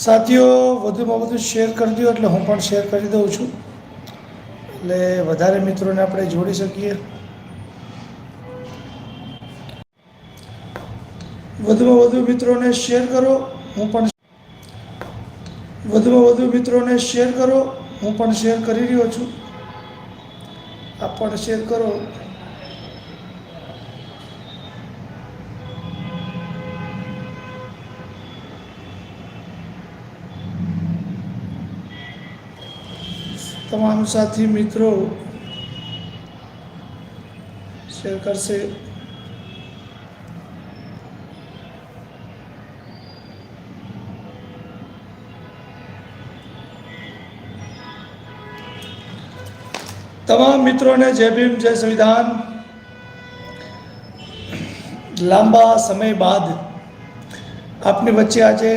સાથીઓ, વધુમાં વધુ શેર કરી દો એટલે હું પણ શેર કરી દઉં છું. એટલે વધારે મિત્રોને આપણે જોડી શકીએ. વધુમાં વધુ મિત્રોને શેર કરો, હું પણ વધુમાં વધુ મિત્રોને શેર કરો, હું પણ શેર કરી રહ્યો છું. આપ પણ શેર કરો. તમામ સાથી મિત્રો શેર કરશે. તમામ મિત્રોને જય ભીમ, જય સંવિધાન. લાંબા સમય બાદ આપની વચ્ચે આજે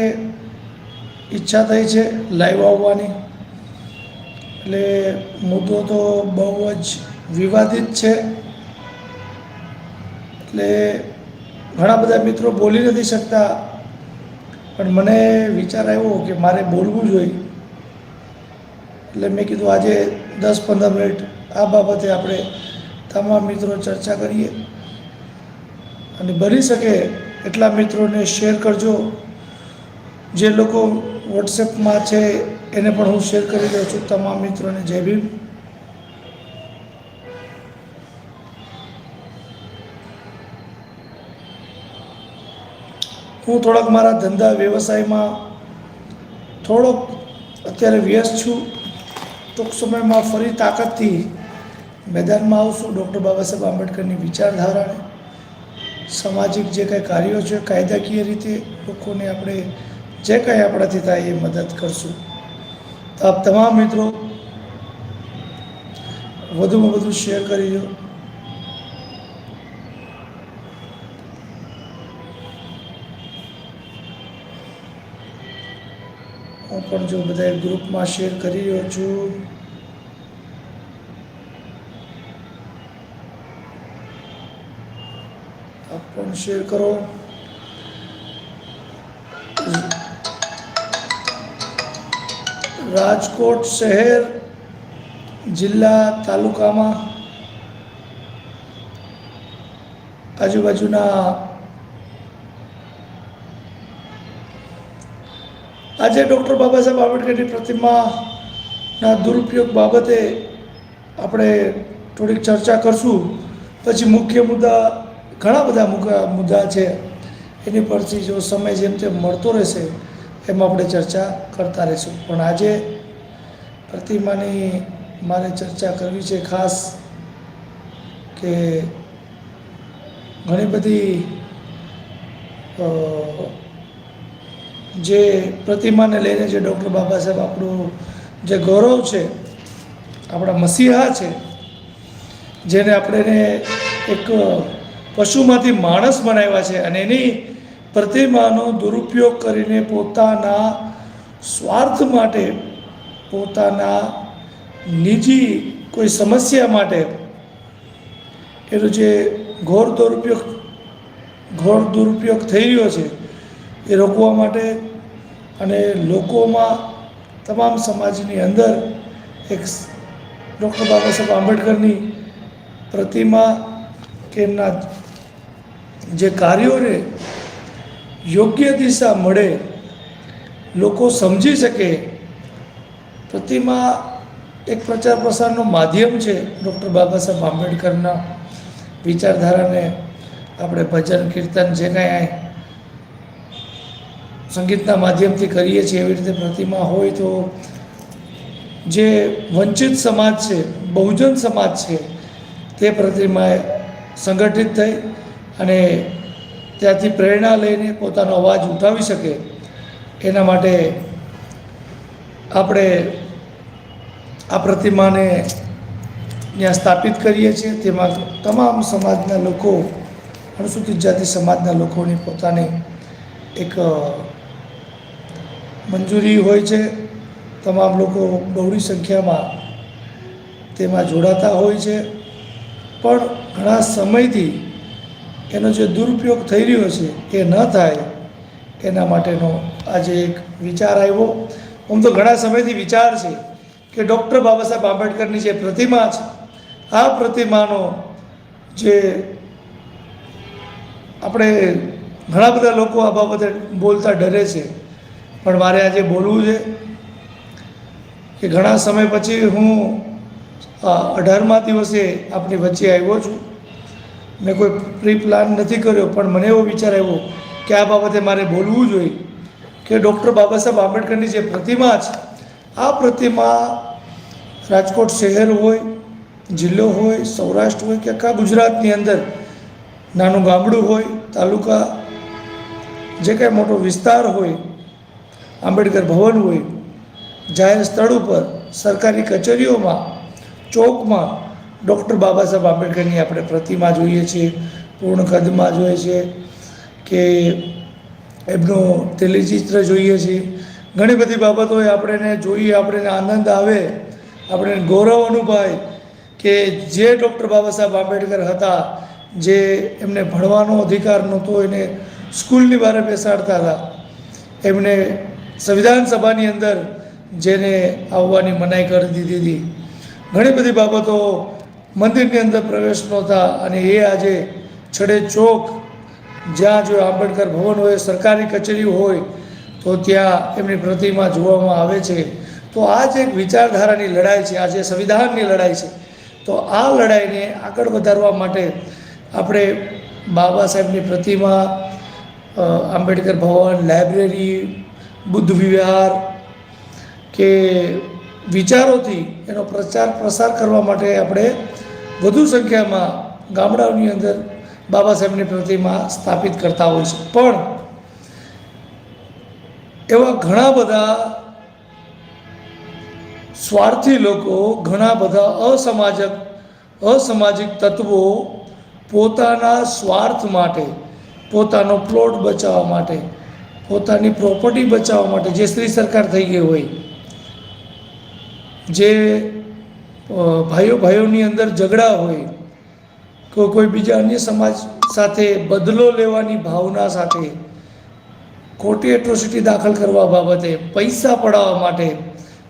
ઈચ્છા થઈ છે લાઈવ આવવાની. એટલે મુદ્દો તો બહુ જ વિવાદિત છે. એટલે ઘણા બધા મિત્રો બોલી નથી શકતા. પણ મને વિચાર આવ્યો કે મારે બોલવું જોઈએ. એટલે મેં કીધું આજે દસ પંદર મિનિટ આ બાબતે આપણે તમામ મિત્રો ચર્ચા કરીએ. અને બની શકે એટલા મિત્રોને શેર કરજો. જે લોકો વોટ્સએપમાં છે એને પણ હું શેર કરી રહ્યો છું તમામ મિત્રોને. જય ભીમ. હું થોડાક મારા ધંધા વ્યવસાયમાં થોડોક અત્યારે વ્યસ્ત છું. ટૂંક સમયમાં ફરી તાકાતથી મેદાનમાં આવશું. ડૉક્ટર બાબા સાહેબ આંબેડકરની વિચારધારાને, સામાજિક જે કંઈ કાર્યો છે, કાયદાકીય રીતે લોકોને આપણે જે કંઈ આપણાથી થાય એ મદદ કરશું. તો આપ તમામ મિત્રો વધુમાં વધુ શેર કરી દો હું પણ જો બધા ગ્રુપમાં શેર કરી રહ્યો છું. આપ પણ શેર કરો. રાજકોટ શહેર જિલ્લા તાલુકામાં આજુબાજુના આજે ડૉક્ટર બાબા સાહેબ આંબેડકરની પ્રતિમાના દુરુપયોગ બાબતે આપણે થોડીક ચર્ચા કરશું. પછી મુખ્ય મુદ્દા, ઘણા બધા મુદ્દા છે. એની પરથી જો સમય જેમ તેમ મળતો રહેશે એમાં આપણે ચર્ચા કરતા રહીશું. પણ આજે પ્રતિમાની મારે ચર્ચા કરવી છે ખાસ કે ઘણી બધી જે પ્રતિમાને લઈને જે ડૉક્ટર બાબા સાહેબ આપણું જે ગૌરવ છે, આપણા મસીહા છે, જેને આપણે એક પશુમાંથી માણસ બનાવ્યા છે અને એની પ્રતિમાનો દુરુપયોગ કરીને પોતાના સ્વાર્થ માટે, પોતાના નિજી કોઈ સમસ્યા માટે, એનો જે ઘોર દુરુપયોગ ઘોર દુરુપયોગ થઈ રહ્યો છે, એ રોકવા માટે અને લોકોમાં તમામ સમાજની અંદર એક ડૉક્ટર બાબા સાહેબ આંબેડકરની પ્રતિમા કે એમના જે કાર્યોને યોગ્ય દિશા મળે, લોકો સમજી શકે. પ્રતિમા એક પ્રચાર પ્રસારનું માધ્યમ છે ડૉક્ટર બાબા સાહેબ આંબેડકરના વિચારધારાને આપણે ભજન, કીર્તન જે કાંઈ સંગીતના માધ્યમથી કરીએ છીએ એવી રીતે પ્રતિમા હોય તો જે વંચિત સમાજ છે, બહુજન સમાજ છે, તે પ્રતિમાએ સંગઠિત થઈ અને ત્યાંથી પ્રેરણા લઈને પોતાનો અવાજ ઉઠાવી શકે, એના માટે આપણે આ પ્રતિમાને ત્યાં સ્થાપિત કરીએ છીએ. તેમાં તમામ સમાજના લોકો અનુસૂચિત જાતિ સમાજના લોકોની પોતાની એક મંજૂરી હોય છે. તમામ લોકો બહોળી સંખ્યામાં તેમાં જોડાતા હોય છે. પણ ઘણા સમયથી એનો જે દુરુપયોગ થઈ રહ્યો છે એ ન થાય, એના માટેનો આજે એક વિચાર આવ્યો. આમ તો ઘણા સમયથી વિચાર છે કે ડૉક્ટર બાબા સાહેબ આંબેડકરની જે પ્રતિમા છે, આ પ્રતિમાનો જે આપણે ઘણા બધા લોકો આ બાબતે બોલતા ડરે છે, પણ મારે આજે બોલવું છે કે ઘણા સમય પછી હું અઢારમા દિવસે આપની વચ્ચે આવ્યો છું. મેં કોઈ પ્રી પ્લાન નથી કર્યો, પણ મને એવો વિચાર આવ્યો કે આ બાબતે મારે બોલવું જોઈએ કે ડૉક્ટર બાબા સાહેબ આંબેડકરની જે પ્રતિમા છે, આ પ્રતિમા રાજકોટ શહેર હોય, જિલ્લો હોય, સૌરાષ્ટ્ર હોય કે આખા ગુજરાતની અંદર, નાનું ગામડું હોય, તાલુકા જે કાંઈ મોટો વિસ્તાર હોય, આંબેડકર ભવન હોય, જાહેર સ્થળ ઉપર, સરકારી કચેરીઓમાં, ચોકમાં ડૉક્ટર બાબા સાહેબ આંબેડકરની આપણે પ્રતિમા જોઈએ છીએ, પૂર્ણ કદમાં જોઈએ છીએ કે એમનું તેલીચિત્ર જોઈએ છીએ. ઘણી બધી બાબતોએ આપણે જોઈએ આપણે આનંદ આવે આપણે ગૌરવ અનુભવાય કે જે ડૉક્ટર બાબા સાહેબ આંબેડકર હતા, જે એમને ભણવાનો અધિકાર નહોતો, એને સ્કૂલની બહાર બેસાડતા હતા. એમને સંવિધાન સભાની અંદર જેને આવવાની મનાઈ કરી દીધી હતી. ઘણી બધી બાબતો મંદિરની અંદર પ્રવેશ નહોતા અને એ આજે છડે ચોક જ્યાં જો આંબેડકર ભવન હોય, સરકારી કચેરી હોય, તો ત્યાં એમની પ્રતિમા જોવામાં આવે છે. તો આ જે એક વિચારધારાની લડાઈ છે, આ જે સંવિધાનની લડાઈ છે. તો આ લડાઈને આગળ વધારવા માટે આપણે બાબા સાહેબની પ્રતિમા આંબેડકર ભવન, લાઇબ્રેરી, બુદ્ધ વિહાર કે વિચારોથી એનો પ્રચાર પ્રસાર કરવા માટે આપણે વધુ સંખ્યામાં ગામડાઓની અંદર બાબા સાહેબની પ્રતિમા સ્થાપિત કરતા હોય છે. પણ એવા ઘણા બધા સ્વાર્થી લોકો, ઘણા બધા અસામાજક, અસામાજિક તત્વો પોતાના સ્વાર્થ માટે, પોતાનો પ્લોટ બચાવવા માટે, પોતાની પ્રોપર્ટી બચાવવા માટે, જે સ્ત્રી સરકાર થઈ ગઈ હોય જે ભાઈઓ ભાઈઓની અંદર ઝઘડા હોય, કે કોઈ બીજા અન્ય સમાજ સાથે બદલો લેવાની ભાવના સાથે ખોટી એટ્રોસિટી દાખલ કરવા બાબતે પૈસા પડાવવા માટે,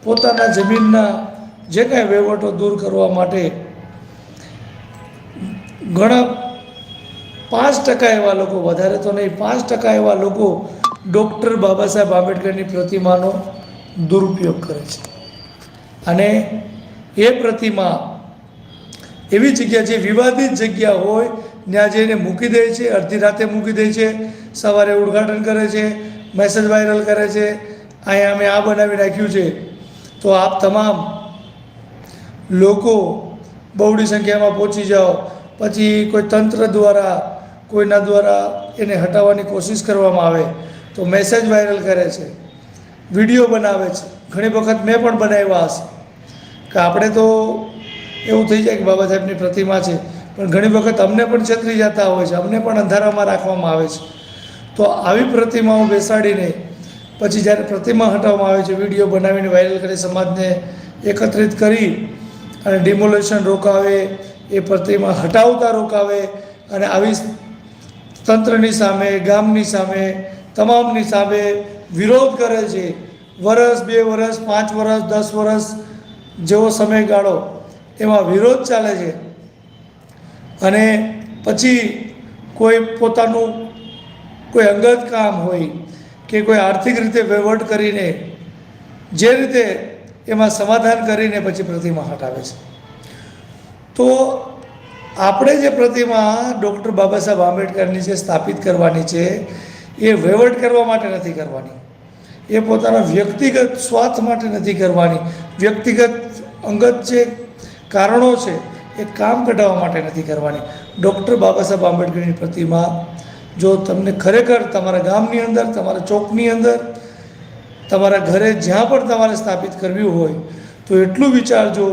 પોતાના જમીનના જે કાંઈ વહીવટો દૂર કરવા માટે ઘણા પાંચ ટકા એવા લોકો, વધારે તો નહીં, પાંચ ટકા એવા લોકો ડૉક્ટર બાબા સાહેબ આંબેડકરની પ્રતિમાનો દુરુપયોગ કરે છે. અને એ પ્રતિમા એવી જગ્યા જે વિવાદિત જગ્યા હોય, ત્યાં જઈને મૂકી દે છે, અડધી રાતે મૂકી દે છે, સવારે ઉદ્ઘાટન કરે છે મેસેજ વાયરલ કરે છે, અહીંયા અમે આ બનાવી રાખ્યું છે. તો આપ તમામ લોકો બહુડી સંખ્યામાં પહોંચી જાઓ. પછી કોઈ તંત્ર દ્વારા, કોઈના દ્વારા એને હટાવવાની કોશિશ કરવામાં આવે તો મેસેજ વાયરલ કરે છે. વીડિયો બનાવે છે. ઘણી વખત મેં પણ બનાવ્યા હશે. કે આપણે તો એવું થઈ જાય કે બાબા સાહેબની પ્રતિમા છે, પણ ઘણી વખત અમને પણ છેતરી જતા હોય છે, અમને પણ અંધારામાં રાખવામાં આવે છે. તો આવી પ્રતિમાઓ બેસાડીને પછી જ્યારે પ્રતિમા હટાવવામાં આવે છે, વીડિયો બનાવીને વાયરલ કરી સમાજને એકત્રિત કરી અને ડિમોલેશન રોકાવે, એ પ્રતિમા હટાવતા રોકાવે અને આવી તંત્રની સામે, ગામની સામે, તમામની સામે વિરોધ કરે છે. વરસ, બે વરસ, પાંચ વરસ, દસ વરસ જેવો સમયગાળો એમાં વિરોધ ચાલે છે. અને પછી કોઈ પોતાનું કોઈ અંગત કામ હોય કે કોઈ આર્થિક રીતે વહીવટ કરીને જે રીતે એમાં સમાધાન કરીને પછી પ્રતિમા હટાવે છે. તો આપણે જે પ્રતિમા ડૉક્ટર બાબા સાહેબ આંબેડકરની જે સ્થાપિત કરવાની છે, એ વહીવટ કરવા માટે નથી કરવાની. એ પોતાના વ્યક્તિગત સ્વાર્થ માટે નથી કરવાની. વ્યક્તિગત અંગત જે કારણો છે, એ કામ કઢાવવા માટે નથી કરવાની. ડૉક્ટર બાબા સાહેબ આંબેડકરની પ્રતિમા, જો તમને ખરેખર તમારા ગામની અંદર, તમારા ચોકની અંદર, તમારા ઘરે જ્યાં પણ તમારે સ્થાપિત કરવી હોય, તો એટલું વિચારજો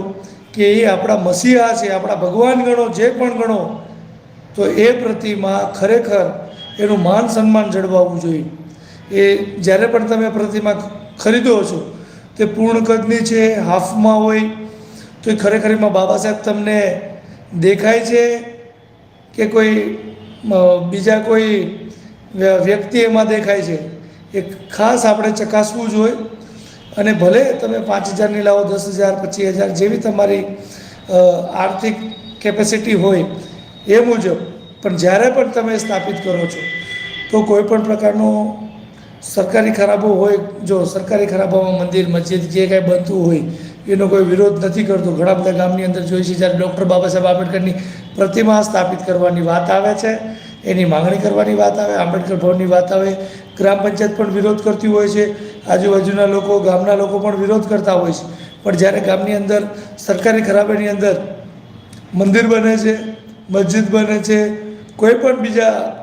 કે એ આપણા મસીહા છે, આપણા ભગવાન ગણો, જે પણ ગણો, તો એ પ્રતિમા ખરેખર એનું માન સન્માન જળવાવું જોઈએ. એ જ્યારે પણ તમે પ્રતિમા ખરીદો છો, તે પૂર્ણ કદની છે, હાફમાં હોય, તો એ ખરેખર એમાં બાબા સાહેબ તમને દેખાય છે કે કોઈ બીજા કોઈ વ્યક્તિ એમાં દેખાય છે. એ ખાસ આપણે ચકાસવું જોઈએ અને ભલે તમે પાંચ હજારની લાવો, દસ હજાર, પચીસ હજાર, જેવી તમારી આર્થિક કેપેસિટી હોય એ મુજબ, પણ જ્યારે પણ તમે સ્થાપિત કરો છો, તો કોઈ પણ પ્રકારનો સરકારી ખરાબો હોય, જો સરકારી ખરાબામાં મંદિર, મસ્જિદ જે કાંઈ બનતું હોય, એનો કોઈ વિરોધ નથી કરતો. ઘણા બધા ગામની અંદર જોઈએ છે, જ્યારે ડૉક્ટર બાબા સાહેબ આંબેડકરની પ્રતિમા સ્થાપિત કરવાની વાત આવે છે, એની માંગણી કરવાની વાત આવે, આંબેડકર ભવનની વાત આવે, ગ્રામ પંચાયત પણ વિરોધ કરતી હોય છે, આજુબાજુના લોકો, ગામના લોકો પણ વિરોધ કરતા હોય છે. પણ જ્યારે ગામની અંદર સરકારી ખરાબેની અંદર મંદિર બને છે, મસ્જિદ બને છે, કોઈ પણ બીજા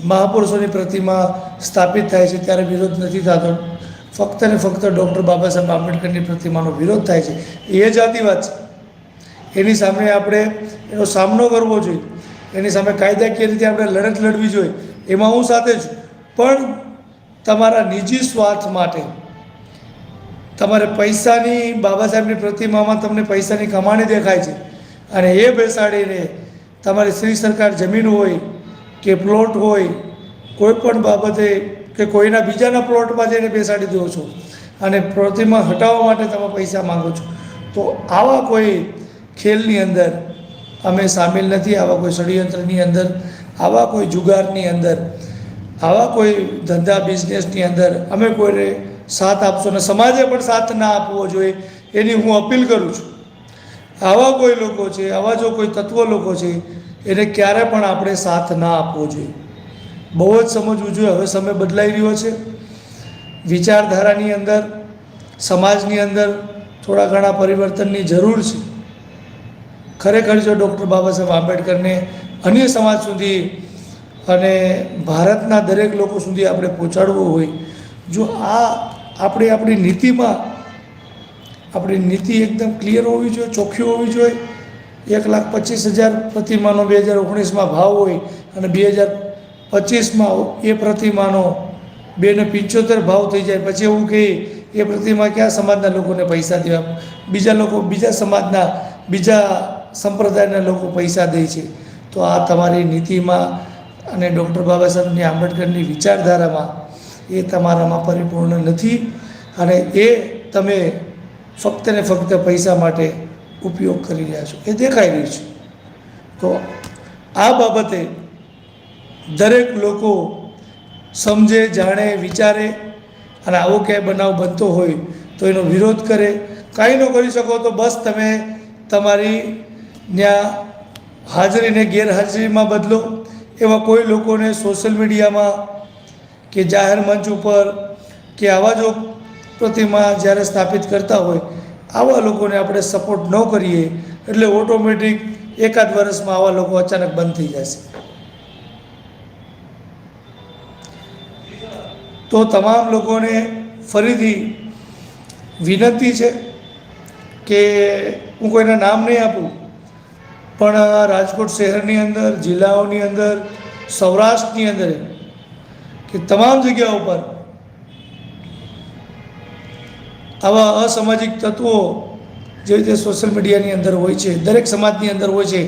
મહાપુરુષોની પ્રતિમા સ્થાપિત થાય છે ત્યારે વિરોધ નથી થતો. ફક્ત ને ફક્ત ડૉક્ટર બાબા સાહેબ આંબેડકરની પ્રતિમાનો વિરોધ થાય છે. એ જાતિવાદ છે. એની સામે આપણે એનો સામનો કરવો જોઈએ. એની સામે કાયદાકીય રીતે આપણે લડત લડવી જોઈએ. એમાં હું સાથે છું. પણ તમારા નિજી સ્વાર્થ માટે તમારે પૈસાની બાબા સાહેબની પ્રતિમામાં તમને પૈસાની કમાણી દેખાય છે. અને એ બેસાડીને તમારી શ્રી સરકાર જમીન હોય કે પ્લોટ હોય, કોઈ પણ બાબતે કે કોઈના બીજાના પ્લોટમાં જઈને બેસાડી દો છો અને પ્રતિમા હટાવવા માટે તમે પૈસા માંગો છો. તો આવા કોઈ ખેલની અંદર અમે સામેલ નથી, આવા કોઈ ષડયંત્રની અંદર, આવા કોઈ જુગારની અંદર, આવા કોઈ ધંધા બિઝનેસની અંદર અમે કોઈને સાથ આપશો અને સમાજે પણ સાથ ના આપવો જોઈએ એની હું અપીલ કરું છું. આવા કોઈ લોકો છે, આવા જો કોઈ તત્વ લોકો છે એને ક્યારે પણ આપણે સાથ ના આપવો જોઈએ. બહુ જ સમજવું જોઈએ. હવે સમય બદલાઈ રહ્યો છે. વિચારધારાની અંદર, સમાજની અંદર થોડા ઘણા પરિવર્તનની જરૂર છે. ખરેખર જો ડૉક્ટર બાબા સાહેબ આંબેડકરને અન્ય સમાજ સુધી અને ભારતના દરેક લોકો સુધી આપણે પહોંચાડવું હોય, જો આ આપણે આપણી નીતિમાં, આપણી નીતિ એકદમ ક્લિયર હોવી જોઈએ, ચોખ્ખી હોવી જોઈએ એક લાખ પચીસ હજાર પ્રતિમાનો બે હજાર ઓગણીસમાં ભાવ હોય અને બે હજાર પચીસમાં એ પ્રતિમાનો બેને પંચોતેર ભાવ થઈ જાય. પછી એવું કહે, એ પ્રતિમા કયા સમાજના લોકોને પૈસા દેવા? બીજા લોકો, બીજા સમાજના, બીજા સંપ્રદાયના લોકો પૈસા દે છે. તો આ તમારી નીતિમાં અને ડૉક્ટર બાબા સાહેબની આંબેડકરની વિચારધારામાં એ તમારામાં પરિપૂર્ણ નથી અને એ તમે ફક્ત ને ફક્ત પૈસા માટે ઉપયોગ કરી રહ્યા છો, એ દેખાઈ રહ્યું છે. તો આ બાબતે દરેક લોકો સમજે, જાણે, વિચારે અને આવો ક્યાંય બનાવ બનતો હોય તો એનો વિરોધ કરે. કાંઈ ન કરી શકો તો બસ તમે તમારી ત્યાં હાજરીને ગેરહાજરીમાં બદલો. એવા કોઈ લોકોને સોશિયલ મીડિયામાં કે જાહેર મંચ ઉપર કે આવા જો પ્રતિમા જ્યારે સ્થાપિત કરતા હોય આવા લોકોને આપણે સપોર્ટ ન કરીએ, એટલે ઓટોમેટિક એકાદ વર્ષમાં આવા લોકો અચાનક બંધ થઈ જશે. તો તમામ લોકોને ફરીથી વિનંતી છે કે હું કોઈના નામ નહીં આપું, પણ રાજકોટ શહેરની અંદર, જિલ્લાઓની અંદર, સૌરાષ્ટ્રની અંદર, કે તમામ જગ્યાઓ પર આવા અસામાજિક તત્વો જે રીતે સોશિયલ મીડિયાની અંદર હોય છે, દરેક સમાજની અંદર હોય છે,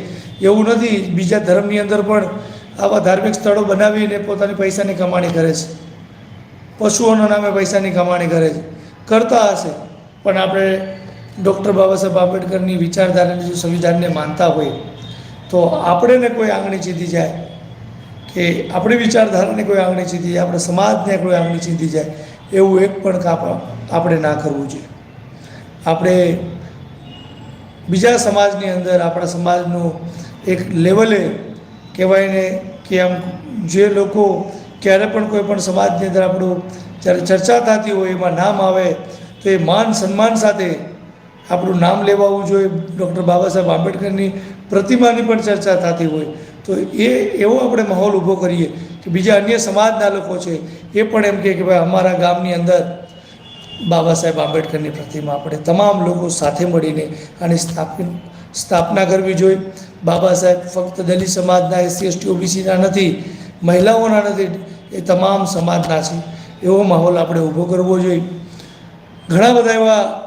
એવું નથી, બીજા ધર્મની અંદર પણ આવા ધાર્મિક સ્થળો બનાવીને પોતાની પૈસાની કમાણી કરે છે. પશુઓના નામે પૈસાની કમાણી કરે છે. કરતા હશે, પણ આપણે ડૉક્ટર બાબા સાહેબ આંબેડકરની વિચારધારાની, જો સંવિધાનને માનતા હોય, તો આપણે ને કોઈ આંગણી ચીંધી જાય, કે આપણી વિચારધારાને કોઈ આંગણી ચીંધી જાય, આપણે સમાજને કોઈ આંગણી ચીંધી જાય, એવું એક પણ કાપ આપણે ના કરવું જોઈએ. આપણે બીજા સમાજની અંદર આપણા સમાજનું એક લેવલે કહેવાય ને કે આમ જે લોકો ક્યારે પણ કોઈ પણ સમાજની અંદર આપણું જ્યારે ચર્ચા થતી હોય, એમાં નામ આવે, તો એ માન સન્માન સાથે આપણું નામ લેવાવું જોઈએ. ડૉક્ટર બાબા સાહેબ આંબેડકરની પ્રતિમાની પણ ચર્ચા થતી હોય, તો એ એવો આપણે માહોલ ઊભો કરીએ કે બીજા અન્ય સમાજના લોકો છે, એ પણ એમ કહે કે ભાઈ અમારા ગામની અંદર બાબા સાહેબ આંબેડકરની પ્રતિમા આપણે તમામ લોકો સાથે મળીને આની સ્થાપન સ્થાપના કરવી જોઈએ. બાબા સાહેબ ફક્ત દલિત સમાજના, એસસી, એસટી, ઓબીસીના નથી, મહિલાઓના નથી, એ તમામ સમાજના છે. એવો માહોલ આપણે ઊભો કરવો જોઈએ. ઘણા બધા એવા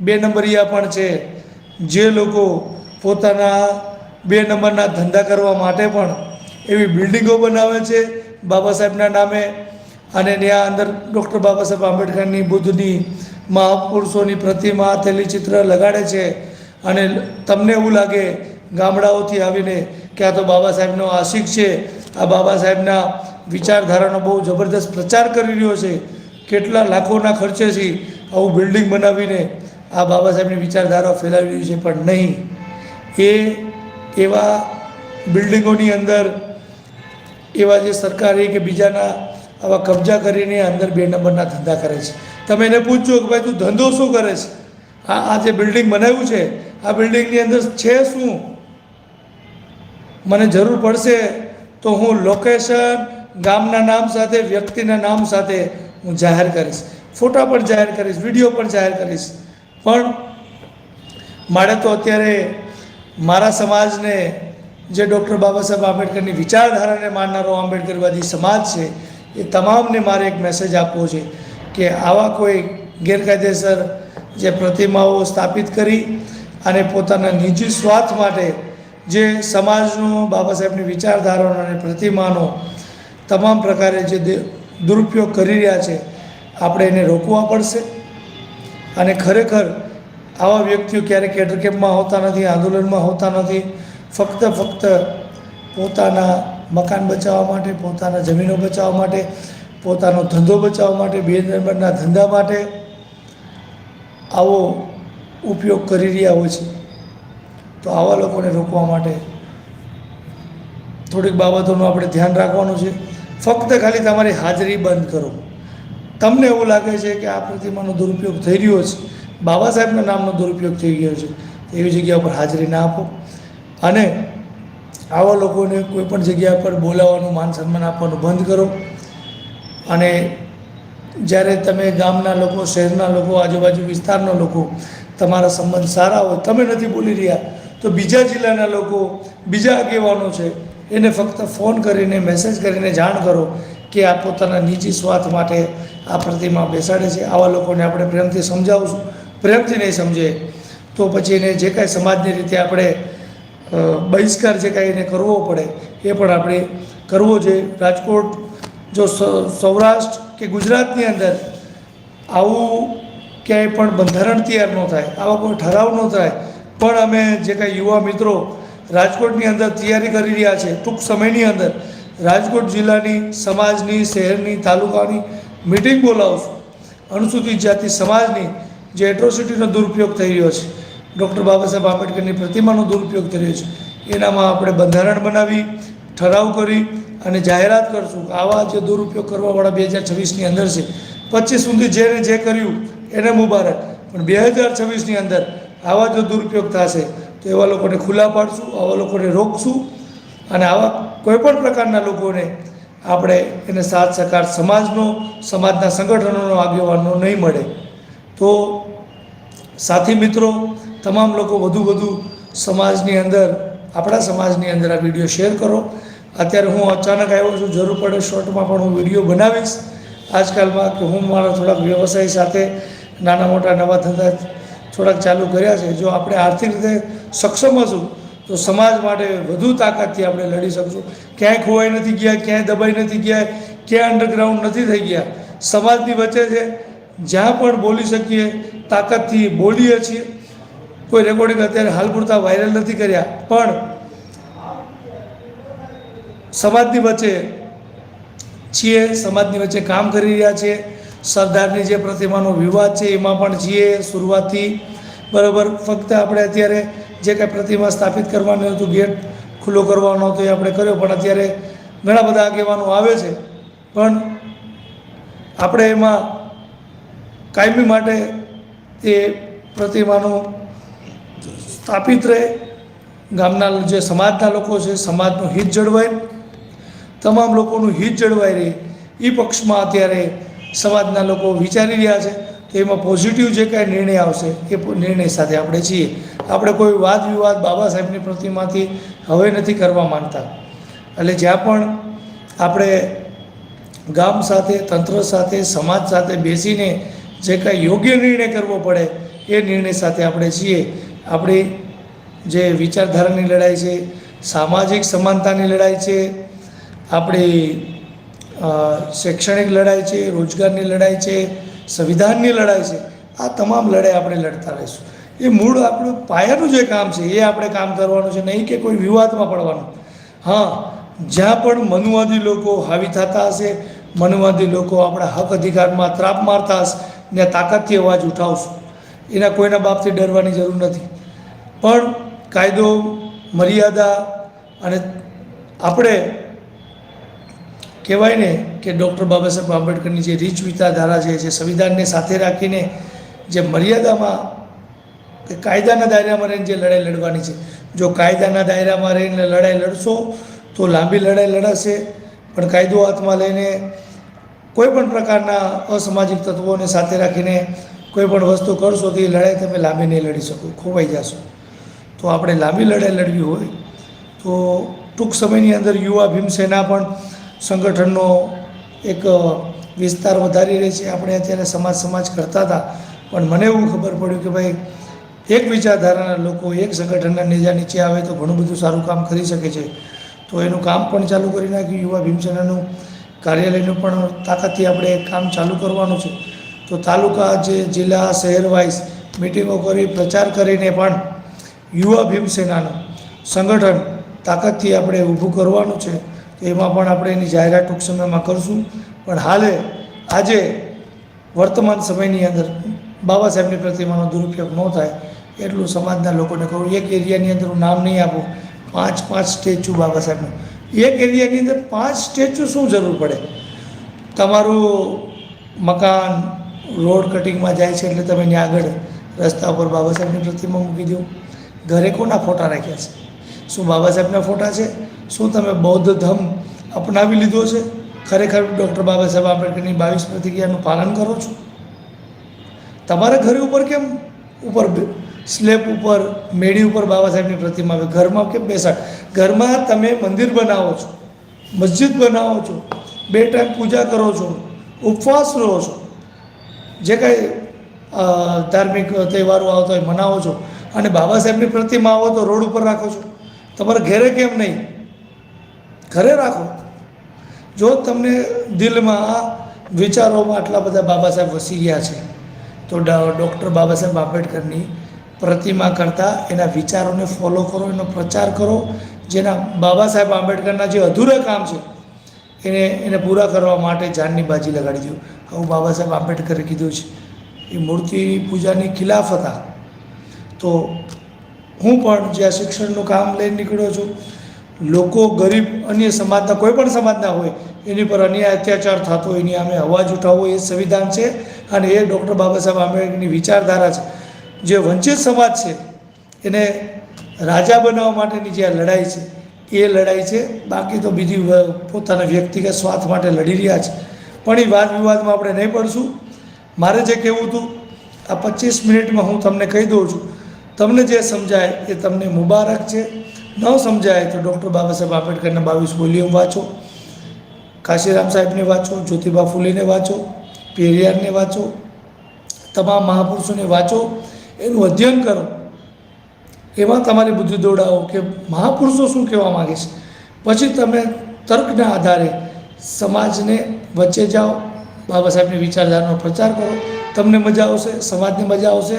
બે નંબરિયા પણ છે, જે લોકો પોતાના બે નંબરના ધંધા કરવા માટે પણ એવી બિલ્ડિંગો બનાવે છે. બાબા સાહેબના નામે અને ત્યાં અંદર ડૉક્ટર બાબા સાહેબ આંબેડકરની બુદ્ધની મહાપુરુષોની પ્રતિમા થયેલી ચિત્ર લગાડે છે. અને તમને એવું લાગે ગામડાઓથી આવીને કે આ તો બાબા સાહેબનો આશિક છે. આ બાબા સાહેબના વિચારધારાનો બહુ જબરદસ્ત પ્રચાર કરી રહ્યો છે. કેટલા લાખોના ખર્ચેથી આવું બિલ્ડિંગ બનાવીને આ બાબા સાહેબની વિચારધારા ફેલાવી રહ્યું છે, પણ નહીં. એ એવા બિલ્ડિંગોની અંદર એવા જે સરકારી કે બીજાના આવા કબજા કરીને અંદર બે નંબરના ધંધા કરે છે. તમે એને પૂછજો કે ભાઈ તું ધંધો શું કરે છે? આ આ જે બિલ્ડિંગ બનાવ્યું છે, આ બિલ્ડિંગની અંદર છે શું? મને જરૂર પડશે તો હું લોકેશન ગામના નામ સાથે, વ્યક્તિના નામ સાથે હું જાહેર કરીશ. ફોટા પણ જાહેર કરીશ, વીડિયો પણ જાહેર કરીશ. પણ મારે તો અત્યારે મારા સમાજને જે ડૉક્ટર બાબા સાહેબ આંબેડકરની વિચારધારાને માનનારો આંબેડકરવાદી સમાજ છે એ તમામને મારે એક મેસેજ આપવો છે કે આવા કોઈ ગેરકાયદેસર જે પ્રતિમાઓ સ્થાપિત કરી અને પોતાના નિજી સ્વાર્થ માટે જે સમાજનો બાબા સાહેબની વિચારધારાનો અને પ્રતિમાનો તમામ પ્રકારે જે દુરુપયોગ કરી રહ્યા છે, આપણે એને રોકવા પડશે? અને ખરેખર આવા વ્યક્તિઓ ક્યારેક કેમ્પમાં હોતા નથી, આંદોલનમાં હોતા નથી, ફક્ત ફક્ત પોતાના મકાન બચાવવા માટે, પોતાના જમીનો બચાવવા માટે, પોતાનો ધંધો બચાવવા માટે, બે નંબરના ધંધા માટે આવો ઉપયોગ કરી રહ્યા હોય છે. તો આવા લોકોને રોકવા માટે થોડીક બાબતોનું આપણે ધ્યાન રાખવાનું છે. ફક્ત ખાલી તમારી હાજરી બંધ કરો. તમને એવું લાગે છે કે આ પ્રતિમાનો દુરુપયોગ થઈ રહ્યો છે. બાબા સાહેબના નામનો દુરુપયોગ થઈ ગયો છે. એવી જગ્યા પર હાજરી ના આપો. અને આવા લોકોને કોઈ પણ જગ્યા પર બોલાવવાનું માન સન્માન આપવાનું બંધ કરો. અને જ્યારે તમે ગામના લોકો, શહેરના લોકો, આજુબાજુ વિસ્તારના લોકો તમારા સંબંધ સારા હોય, તમે નથી બોલી રહ્યા, તો બીજા જિલ્લાના લોકો બીજા આગેવાનો છે, એને ફક્ત ફોન કરીને, મેસેજ કરીને જાણ કરો કે આ પોતાના નીચી સ્વાર્થ માટે આ પ્રતિમા બેસાડે છે. આવા લોકોને આપણે પ્રેમથી સમજાવશું પ્રેમથી નહીં સમજે તો પછી એને જે કાંઈ સમાજની રીતે આપણે બહિષ્કાર જે કાંઈ એને કરવો પડે, એ પણ આપણે કરવો જોઈએ. રાજકોટ જો સૌરાષ્ટ્ર કે ગુજરાતની અંદર આવું ક્યાંય પણ બંધારણ તૈયાર ન થાય, આવા કોઈ ઠરાવ ન થાય, પણ અમે જે કાંઈ યુવા મિત્રો રાજકોટની અંદર તૈયારી કરી રહ્યા છે, ટૂંક સમયની અંદર રાજકોટ જિલ્લાની સમાજની, શહેરની, તાલુકાની મિટિંગ બોલાવશું. અનુસૂચિત જાતિ સમાજની જે એટ્રોસિટીનો દુરુપયોગ થઈ રહ્યો છે ડૉક્ટર બાબા સાહેબ આંબેડકરની પ્રતિમાનો દુરુપયોગ કર્યો છે. એનામાં આપણે બંધારણ બનાવી, ઠરાવ કરી અને જાહેરાત કરશું આવા જે દુરુપયોગ કરવાવાળા બે હજાર છવ્વીસની અંદર છે. પચીસ સુધી જેને જે કર્યું, એને મુબારક. પણ બે હજાર છવ્વીસની અંદર આવા જો દુરુપયોગ થશે, તો એવા લોકોને ખુલ્લા પાડશું, આવા લોકોને રોકશું અને આવા કોઈપણ પ્રકારના લોકોને આપણે એને સાથ સહકાર સમાજનો, સમાજના સંગઠનોનો આગેવાનો નહીં મળે. તો સાથી મિત્રો તમામ લોકો વધુ વધુ સમાજની અંદર, આપણા સમાજની અંદર આ વીડિયો શેર કરો. અત્યારે હું અચાનક આવ્યો છું, જરૂર પડે શોર્ટમાં પણ હું વીડિયો બનાવીશ. આજકાલમાં કે હું મારા થોડાક વ્યવસાય સાથે નાના મોટા નવા ધંધા થોડાક ચાલુ કર્યા છે. જો આપણે આર્થિક રીતે સક્ષમ હશું, તો સમાજ માટે વધુ તાકાતથી આપણે લડી શકશું. ક્યાંય ખોવાઈ નથી ગયા, ક્યાંય દબાઈ નથી ગયા, ક્યાંય અંડરગ્રાઉન્ડ નથી થઈ ગયા. સમાજની વચ્ચે છે, જ્યાં પણ બોલી શકીએ, તાકાતથી બોલીએ છીએ. કોઈ રેકોર્ડિંગ અત્યારે હાલ પૂરતા વાયરલ નથી કર્યા, પણ સમાજની વચ્ચે છીએ, સમાજની વચ્ચે કામ કરી રહ્યા છીએ. સરદારની જે પ્રતિમાનો વિવાદ છે, એમાં પણ છીએ શરૂઆતથી. બરાબર, ફક્ત આપણે અત્યારે જે કાંઈ પ્રતિમા સ્થાપિત કરવાનું હતું ગેટ ખુલ્લો કરવાનો હતો એ આપણે કર્યો, પણ અત્યારે ઘણા બધા આગેવાનો આવે છે. પણ આપણે એમાં કાયમી માટે એ પ્રતિમાનું સ્થાપિત રહે. ગામના જે સમાજના લોકો છે, સમાજનું હિત જળવાય. તમામ લોકોનું હિત જળવાઈ રહે. એ પક્ષમાં અત્યારે સમાજના લોકો વિચારી રહ્યા છે તો એમાં પોઝિટિવ જે કાંઈ નિર્ણય આવશે, એ નિર્ણય સાથે આપણે છીએ. આપણે કોઈ વાદ વિવાદ બાબા સાહેબની પ્રતિમાથી હવે નથી કરવા માંગતા. એટલે જ્યાં પણ આપણે ગામ સાથે, તંત્ર સાથે, સમાજ સાથે બેસીને જે કાંઈ યોગ્ય નિર્ણય કરવો પડે, એ નિર્ણય સાથે આપણે છીએ. આપણી જે વિચારધારાની લડાઈ છે, સામાજિક સમાનતાની લડાઈ છે, આપણી શૈક્ષણિક લડાઈ છે, રોજગારની લડાઈ છે, સંવિધાનની લડાઈ છે, આ તમામ લડાઈ આપણે લડતા રહીશું. એ મૂળ આપણું પાયાનું જે કામ છે, એ આપણે કામ કરવાનું છે, નહીં કે કોઈ વિવાદમાં પડવાનું. હા, જ્યાં પણ મનુવાદી લોકો હાવી થતા હશે, મનુવાદી લોકો આપણા હક અધિકારમાં ત્રાપ મારતા હશે, ને તાકાતથી અવાજ ઉઠાવશું. એના કોઈના બાપથી ડરવાની જરૂર નથી. પણ કાયદો, મર્યાદા અને આપણે કહેવાય ને કે ડૉક્ટર બાબા સાહેબ આંબેડકરની જે રીચ વિચારધારા છે, જે સંવિધાનને સાથે રાખીને જે મર્યાદામાં કે કાયદાના દાયરામાં રહીને જે લડાઈ લડવાની છે. જો કાયદાના દાયરામાં રહીને લડાઈ લડશો, તો લાંબી લડાઈ લડાશે, પણ કાયદો હાથમાં લઈને કોઈ પણ પ્રકારના અસામાજિક તત્વોને સાથે રાખીને કોઈ પણ વસ્તુ કરશો તો એ લડાઈ તમે લાંબી નહીં લડી શકો, ખોવાઈ જશો. તો આપણે લાંબી લડાઈ લડવી હોય, તો ટૂંક સમયની અંદર યુવા ભીમસેના પણ સંગઠનનો એક વિસ્તાર વધારી રહી છે. આપણે અત્યારે સમાજ સમાજ કરતા હતા. પણ મને એવું ખબર પડ્યું કે ભાઈ, એક વિચારધારાના લોકો, એક સંગઠનના નેજા નીચે આવે તો ઘણું બધું સારું કામ કરી શકે છે. તો એનું કામ પણ ચાલુ કરી નાખ્યું. યુવા ભીમસેનાનું કાર્યાલયનું પણ તાકાતથી આપણે કામ ચાલુ કરવાનું છે. તો તાલુકા જે જિલ્લા શહેર વાઇઝ મિટિંગો કરી, પ્રચાર કરીને પણ યુવા ભીમસેનાનું સંગઠન તાકાતથી આપણે ઊભું કરવાનું છે, તો એમાં પણ આપણે એની જાહેરાત ટૂંક સમયમાં કરશું. પણ હાલે, આજે વર્તમાન સમયની અંદર બાબા સાહેબની પ્રતિમાનો દુરુપયોગ ન થાય એટલું સમાજના લોકોને કહું. એક એરિયાની અંદર નામ નહીં આપું, પાંચ પાંચ સ્ટેચ્યુ બાબા સાહેબનું. એક એરિયાની અંદર પાંચ સ્ટેચ્યુ શું જરૂર પડે? તમારું મકાન રોડ કટિંગમાં જાય છે એટલે તમે ત્યાં આગળ રસ્તા ઉપર બાબા સાહેબની પ્રતિમા મૂકી દો. ઘરે કોના ફોટા રાખ્યા છે? શું બાબા સાહેબના ફોટા છે? શું તમે બૌદ્ધ ધમ અપનાવી લીધો છે? ખરેખર ડૉક્ટર બાબા સાહેબ આંબેડકરની બાવીસ પ્રતિક્રિયાનું પાલન કરો છો? તમારા ઘરે ઉપર કેમ ઉપર સ્લેબ ઉપર, મેળી ઉપર બાબા સાહેબની પ્રતિમા આવે? ઘરમાં કેમ બેસાડ? ઘરમાં તમે મંદિર બનાવો છો, મસ્જિદ બનાવો છો, બે ટાઈમ પૂજા કરો છો, ઉપવાસ રહો છો, જે કાંઈ ધાર્મિક તહેવારો આવતા હોય, મનાવો છો અને બાબા સાહેબની પ્રતિમા આવો તો રોડ ઉપર રાખો છો. તમારે ઘેરે કેમ નહીં? ઘરે રાખો. જો તમને દિલમાં વિચારોમાં આટલા બધા બાબા સાહેબ વસી ગયા છે, તો ડૉક્ટર બાબા સાહેબ આંબેડકરની પ્રતિમા કરતાં એના વિચારોને ફોલો કરો, એનો પ્રચાર કરો. જેના બાબા સાહેબ આંબેડકરના જે અધૂરા કામ છે, એને એને પૂરા કરવા માટે જાનની બાજી લગાડી દો આવું બાબા સાહેબ આંબેડકરે કીધું છે. એ મૂર્તિ પૂજાની ખિલાફ હતા. તો હું પણ જે આ શિક્ષણનું કામ લઈને નીકળ્યો છું, લોકો, ગરીબ, અન્ય સમાજના, કોઈ પણ સમાજના હોય, એની પર અન્યાય, અત્યાચાર થતો હોય, એની અમે અવાજ ઉઠાવવો એ સંવિધાન છે. અને એ ડૉક્ટર બાબા સાહેબ આંબેડકરની વિચારધારા છે. જે વંચિત સમાજ છે, એને રાજા બનાવવા માટેની જે આ લડાઈ છે, એ લડાઈ છે. બાકી તો બીજી પોતાના વ્યક્તિગત સ્વાર્થ માટે લડી રહ્યા છે. પણ એ વાદ વિવાદમાં આપણે નહીં પડશું. મારે જે કહેવું હતું, આ પચીસ મિનિટમાં હું તમને કહી દઉં છું. તમને જે સમજાય એ તમને મુબારક છે. ન સમજાય તો ડૉક્ટર બાબા સાહેબ આંબેડકરના બાવીસ વોલ્યુમ વાંચો. કાશીરામ સાહેબને વાંચો, જ્યોતિબા ફૂલેને વાંચો, પેરિયારને વાંચો, તમામ મહાપુરુષોને વાંચો. એનું અધ્યયન કરો. એમાં તમારી બુદ્ધિ દોડાવો કે મહાપુરુષો શું કહેવા માગે છે? પછી તમે તર્કના આધારે સમાજને વચ્ચે જાઓ. બાબા સાહેબની વિચારધારાનો પ્રચાર કરો. તમને મજા આવશે, સમાજને મજા આવશે.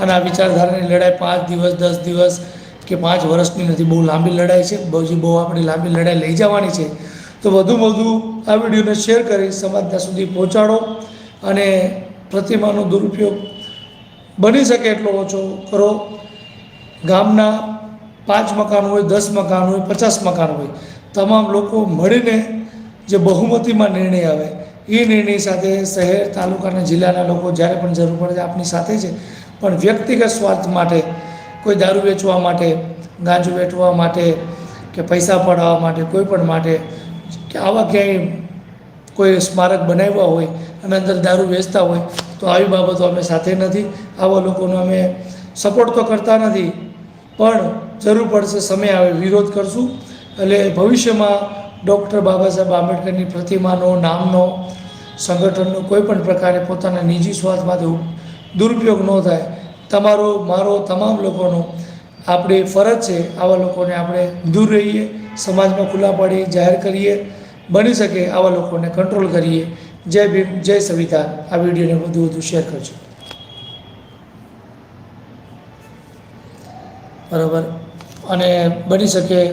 અને આ વિચારધારાની લડાઈ પાંચ દિવસ, દસ દિવસ કે પાંચ વર્ષની નથી, બહુ લાંબી લડાઈ છે. બહુ બહુ આપણી લાંબી લડાઈ લઈ જવાની છે. તો વધુમાં વધુ આ વિડીયોને શેર કરી સમાજના સુધી પહોંચાડો. અને પ્રતિમાનો દુરુપયોગ બની શકે એટલો ઓછો કરો. ગામના પાંચ મકાન હોય, દસ મકાન હોય, પચાસ મકાન હોય, તમામ લોકો મળીને જે બહુમતીમાં નિર્ણય આવે એ નિર્ણય સાથે શહેર તાલુકાના જિલ્લાના લોકો જ્યારે પણ જરૂર પડે આપની સાથે છે. પણ વ્યક્તિગત સ્વાર્થ માટે, કોઈ દારૂ વેચવા માટે, ગાંજુ વેચવા માટે, કે પૈસા પડાવવા માટે, કોઈ પણ માટે, કે આવા ક્યાંય કોઈ સ્મારક બનાવ્યા હોય અને અંદર દારૂ વેચતા હોય, તો આવી બાબતો અમે સાથે નથી. આવા લોકોનો અમે સપોર્ટ તો કરતા નથી. પણ જરૂર પડશે, સમય આવે, વિરોધ કરશું. એટલે ભવિષ્યમાં ડૉક્ટર બાબા સાહેબ આંબેડકરની પ્રતિમાનો, નામનો, સંગઠનનો કોઈ પણ પ્રકારે પોતાના નિજી સ્વાર્થમાંથી દુરુપયોગ ન થાય. તમારો, મારો તમામ લોકોનો આપણી ફરજ છે આવા લોકોને આપણે દૂર રહીએ, સમાજમાં ખુલ્લા પાડીએ, જાહેર કરીએ, બની શકે આવા લોકોને કંટ્રોલ કરીએ. જય ભીમ, જય સવિતા. આ વિડીયોને વધુ વધુ શેર કરજો. બરાબર? અને બની શકે